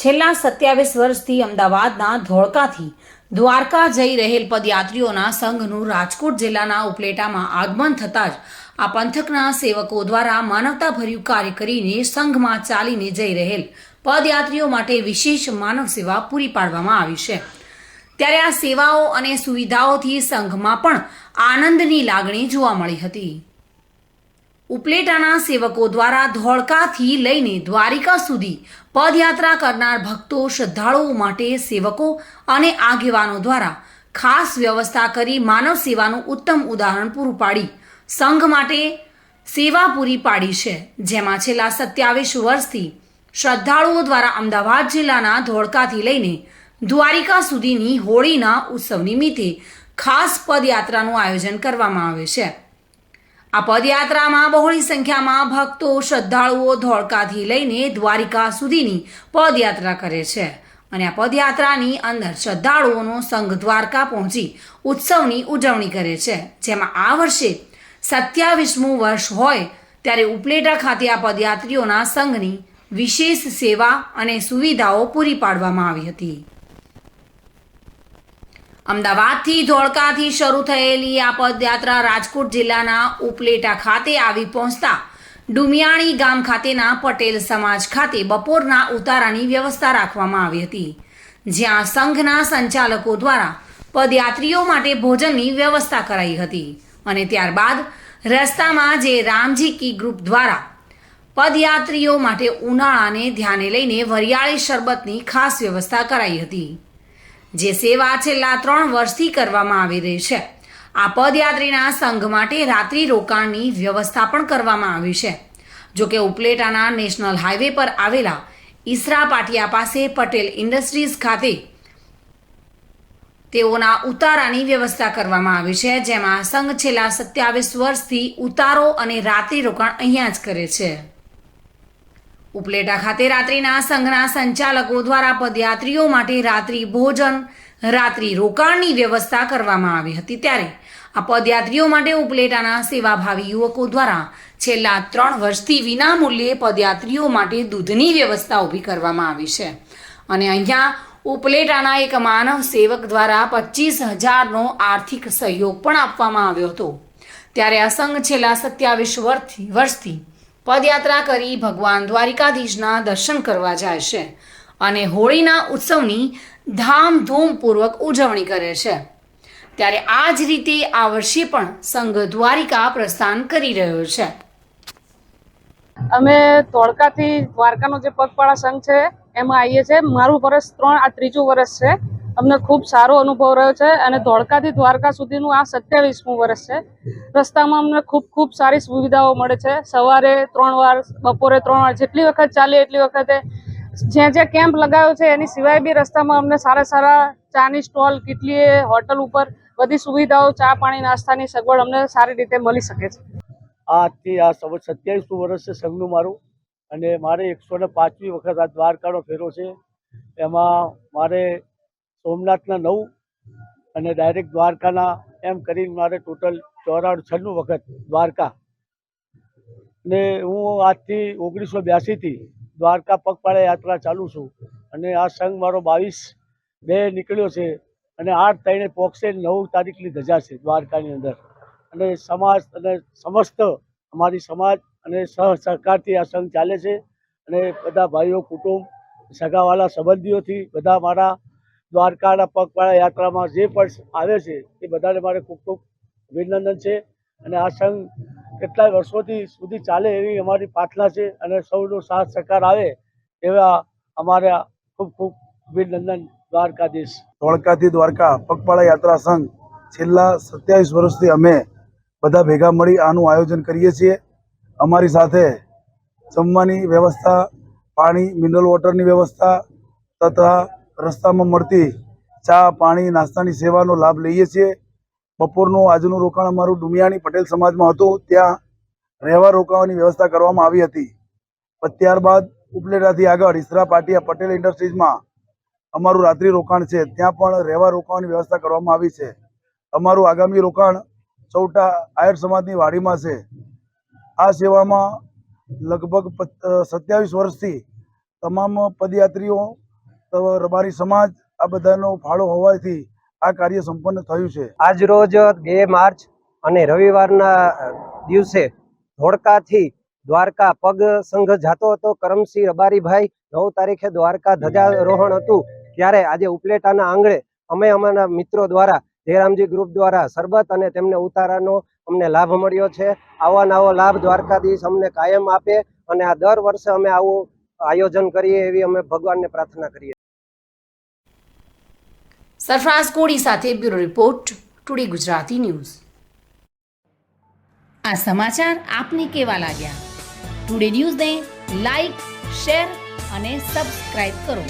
છેલ્લા સત્યાવીસ વર્ષથી અમદાવાદના ધોળકાથી દ્વારકા જઈ રહેલ પદયાત્રીઓના સંઘનું રાજકોટ જિલ્લાના ઉપલેટામાં આગમન થતાં જ આ પંથકના સેવકો દ્વારા માનવતાભર્યું કાર્ય કરીને સંઘમાં ચાલીને જઈ રહેલ પદયાત્રીઓ માટે વિશેષ માનવ સેવા પૂરી પાડવામાં આવી છે. ત્યારે આ સેવાઓ અને સુવિધાઓથી સંઘમાં પણ આનંદની લાગણી જોવા મળી હતી. ઉપલેટાના સેવકો દ્વારા ધોળકાથી લઈને દ્વારિકા સુધી પદયાત્રા કરનાર ભક્તો શ્રદ્ધાળુઓ માટે સેવકો અને આગેવાનો દ્વારા ખાસ વ્યવસ્થા કરી માનવ સેવાનું ઉત્તમ ઉદાહરણ પૂરું પાડી સંઘ માટે સેવા પૂરી પાડી છે. જેમાં છેલ્લા સત્યાવીસ વર્ષથી શ્રદ્ધાળુઓ દ્વારા અમદાવાદ જિલ્લાના ધોળકાથી લઈને દ્વારિકા સુધીની હોળીના ઉત્સવ નિમિત્તે ખાસ પદયાત્રાનું આયોજન કરવામાં આવે છે. આ પદયાત્રામાં બહોળી સંખ્યામાં ભક્તો, શ્રદ્ધાળુઓ ધોળકાથી લઈને દ્વારિકા સુધીની પદયાત્રા કરે છે. અને આ પદયાત્રાની અંદર શ્રદ્ધાળુઓનો સંઘ દ્વારકા પહોંચી ઉત્સવની ઉજવણી કરે છે. જેમાં આ વર્ષે સત્યાવીસમું વર્ષ હોય ત્યારે ઉપલેટા ખાતે આ પદયાત્રીઓના સંઘની વિશેષ સેવા અને સુવિધાઓ પૂરી પાડવામાં આવી હતી. અમદાવાદથી ધોળકાથી શરૂ થયેલી આ પદયાત્રા રાજકોટ જિલ્લાના ઉપલેટા ખાતે આવી પહોંચતા ડુમિયાણી ગામ ખાતેના પટેલ સમાજ ખાતે બપોરના ઉતારાની વ્યવસ્થા રાખવામાં આવી હતી, જ્યાં સંઘના સંચાલકો દ્વારા પદયાત્રીઓ માટે ભોજનની વ્યવસ્થા કરાઈ હતી અને ત્યારબાદ રસ્તામાં જે રામજી કી ગ્રુપ દ્વારા પદયાત્રીઓ માટે ઉનાળાને ધ્યાને લઈને વરિયાળી શરબતની ખાસ વ્યવસ્થા કરાઈ હતી. જે સેવા છેલ્લા ત્રણ વર્ષથી કરવામાં આવી રહી છે. આ પદયાત્રીના સંઘ માટે રાત્રિ રોકાણની વ્યવસ્થા પણ કરવામાં આવી છે. જો કે ઉપલેટાના નેશનલ હાઈવે પર આવેલા ઈસરા પાટિયા પાસે પટેલ ઇન્ડસ્ટ્રીઝ ખાતે તેઓના ઉતારાની વ્યવસ્થા કરવામાં આવી છે, જેમાં સંઘ છેલ્લા સત્યાવીસ વર્ષથી ઉતારો અને રાત્રિ રોકાણ અહીંયા જ કરે છે. ઉપલેટા ખાતે રાત્રિના સંઘના સંચાલકો દ્વારા પદયાત્રીઓ માટે રાત્રિ ભોજન, રાત્રિ રોકાણની વ્યવસ્થા કરવામાં આવી હતી ત્યારે આ પદયાત્રીઓ માટે ઉપલેટાના સેવાભાવી યુવકો દ્વારા છેલ્લા ત્રણ વર્ષથી વિના મૂલ્યે પદયાત્રીઓ માટે દૂધની વ્યવસ્થા ઊભી કરવામાં આવી છે. અને અહીંયા ઉપલેટાના એક માનવ સેવક દ્વારા પચીસ હજારનો આર્થિક સહયોગ પણ આપવામાં આવ્યો હતો. ત્યારે આ સંઘ છેલ્લા સત્યાવીસ વર્ષથી વર્ષથી પદયાત્રા કરી ભગવાન દ્વારિકાધીશના દર્શન કરવા જાય છે અને હોળીના ઉત્સવની ધામધૂમપૂર્વક ઉજવણી કરે છે. ત્યારે આ જ રીતે આ વર્ષે પણ સંઘ દ્વારિકા પ્રસ્થાન કરી રહ્યો છે. અમે ધોળકાથી દ્વારકાનો જે પગપાળા સંઘ છે, એમાં આવીએ છીએ. મારું વર્ષ ત્રણ, આ ત્રીજું વર્ષ છે. અમને ખૂબ સારો અનુભવ રહ્યો છે અને ધોળકાથી દ્વારકા સુધીનું આ સત્યાવીસમું વર્ષ છે. રસ્તામાં અમને ખૂબ ખૂબ સારી સુવિધાઓ મળે છે. સવારે ત્રણ વાર, બપોરે ત્રણ વાર, જેટલી વખત ચાલે એટલી વખતે જ્યાં જ્યાં કેમ્પ લગાવ્યો છે, એની સિવાય બી રસ્તામાં અમને સારા સારા ચાની સ્ટોલ કેટલી હોટલ ઉપર બધી સુવિધાઓ, ચા પાણી, નાસ્તાની સગવડ અમને સારી રીતે મળી શકે છે. આજથી આ સત્યાવીસમું વર્ષ છે સંઘનું મારું. અને મારે એકસો ને પાંચમી વખત આ દ્વારકાનો ફેરો છે. એમાં મારે સોમનાથના નવ અને ડાયરેક્ટ દ્વારકાના એમ કરીને મારે ટોટલ ચોરાણું છન્નું વખત દ્વારકા. ને હું આજથી ઓગણીસો બ્યાસીથી દ્વારકા પગપાળા યાત્રા ચાલુ છું અને આ સંઘ મારો બાવીસ બે નીકળ્યો છે અને આઠ ત્રણે પોક્ષે નવ તારીખની ધજા છે દ્વારકાની અંદર. અને સમાજ અને સમસ્ત અમારી સમાજ અને સહ સહકારથી આ સંઘ ચાલે છે અને બધા ભાઈઓ, કુટુંબ, સગાવાલા, સંબંધીઓથી બધા મારા દ્વારકાના પગપાળા યાત્રામાં જે પણ આવે છે, એ બધાને મારે ખૂબ ખૂબ અભિનંદન છે. અને આ સંઘ કેટલાય વર્ષોથી સુધી ચાલે એવી અમારી પ્રાર્થના છે અને સૌનો સાથ સહકાર આવે એવા અમારા ખૂબ ખૂબ અભિનંદન દ્વારકાધીશ. ધોળકાથી દ્વારકા પગપાળા યાત્રા સંઘ છેલ્લા સત્યાવીસ વર્ષથી અમે બધા ભેગા મળી આનું આયોજન કરીએ છીએ. અમારી સાથે જમવાની વ્યવસ્થા, પાણી મિનરલ વોટરની વ્યવસ્થા તથા રસ્તામાં મળતી ચા, પાણી, નાસ્તાની સેવાનો લાભ લઈએ છીએ. બપોરનું આજનું રોકાણ અમારું ડુમિયાણી પટેલ સમાજમાં હતું. ત્યાં રહેવા રોકાવાની વ્યવસ્થા કરવામાં આવી હતી. પણ ત્યારબાદ ઉપલેટાથી આગળ ઈસરા પાટિયા પટેલ ઇન્ડસ્ટ્રીઝમાં અમારું રાત્રિ રોકાણ છે. ત્યાં પણ રહેવા રોકાવાની વ્યવસ્થા કરવામાં આવી છે. અમારું આગામી રોકાણ ચૌટા આયર સમાજની વાડીમાં છે. આ સેવામાં લગભગ સત્યાવીસ વર્ષથી તમામ પદયાત્રીઓ રબારી સમાજ આ બધાનો ફાળો હોવાથી આ કાર્ય સંપન્ન થયું છે. આજ રોજ બે માર્ચ અને રવિવારના દિવસે ધોળકાથી દ્વારકા પગ સંઘ જાતો હતો. કરમસિંહ રબારીભાઈ નવ તારીખે દ્વારકા ધજારોહણ હતું. ત્યારે આજે ઉપલેટાના આંગણે અમે અમારા મિત્રો દ્વારા, જયરામજી ગ્રુપ દ્વારા શરબત અને તેમને ઉતારાનો અમને લાભ મળ્યો છે. આવા નવો લાભ દ્વારકાધીશ અમને કાયમ આપે અને આ દર વર્ષે અમે આવું આયોજન કરીએ એવી અમે ભગવાનને પ્રાર્થના કરીએ સરફરાઝ કોડી સાથે bureau report, today Gujarati news. આ સમાચાર આપને કેવા લાગ્યા? ટુડે ન્યૂઝને લાઈક, શેર અને સબસ્ક્રાઇબ કરો.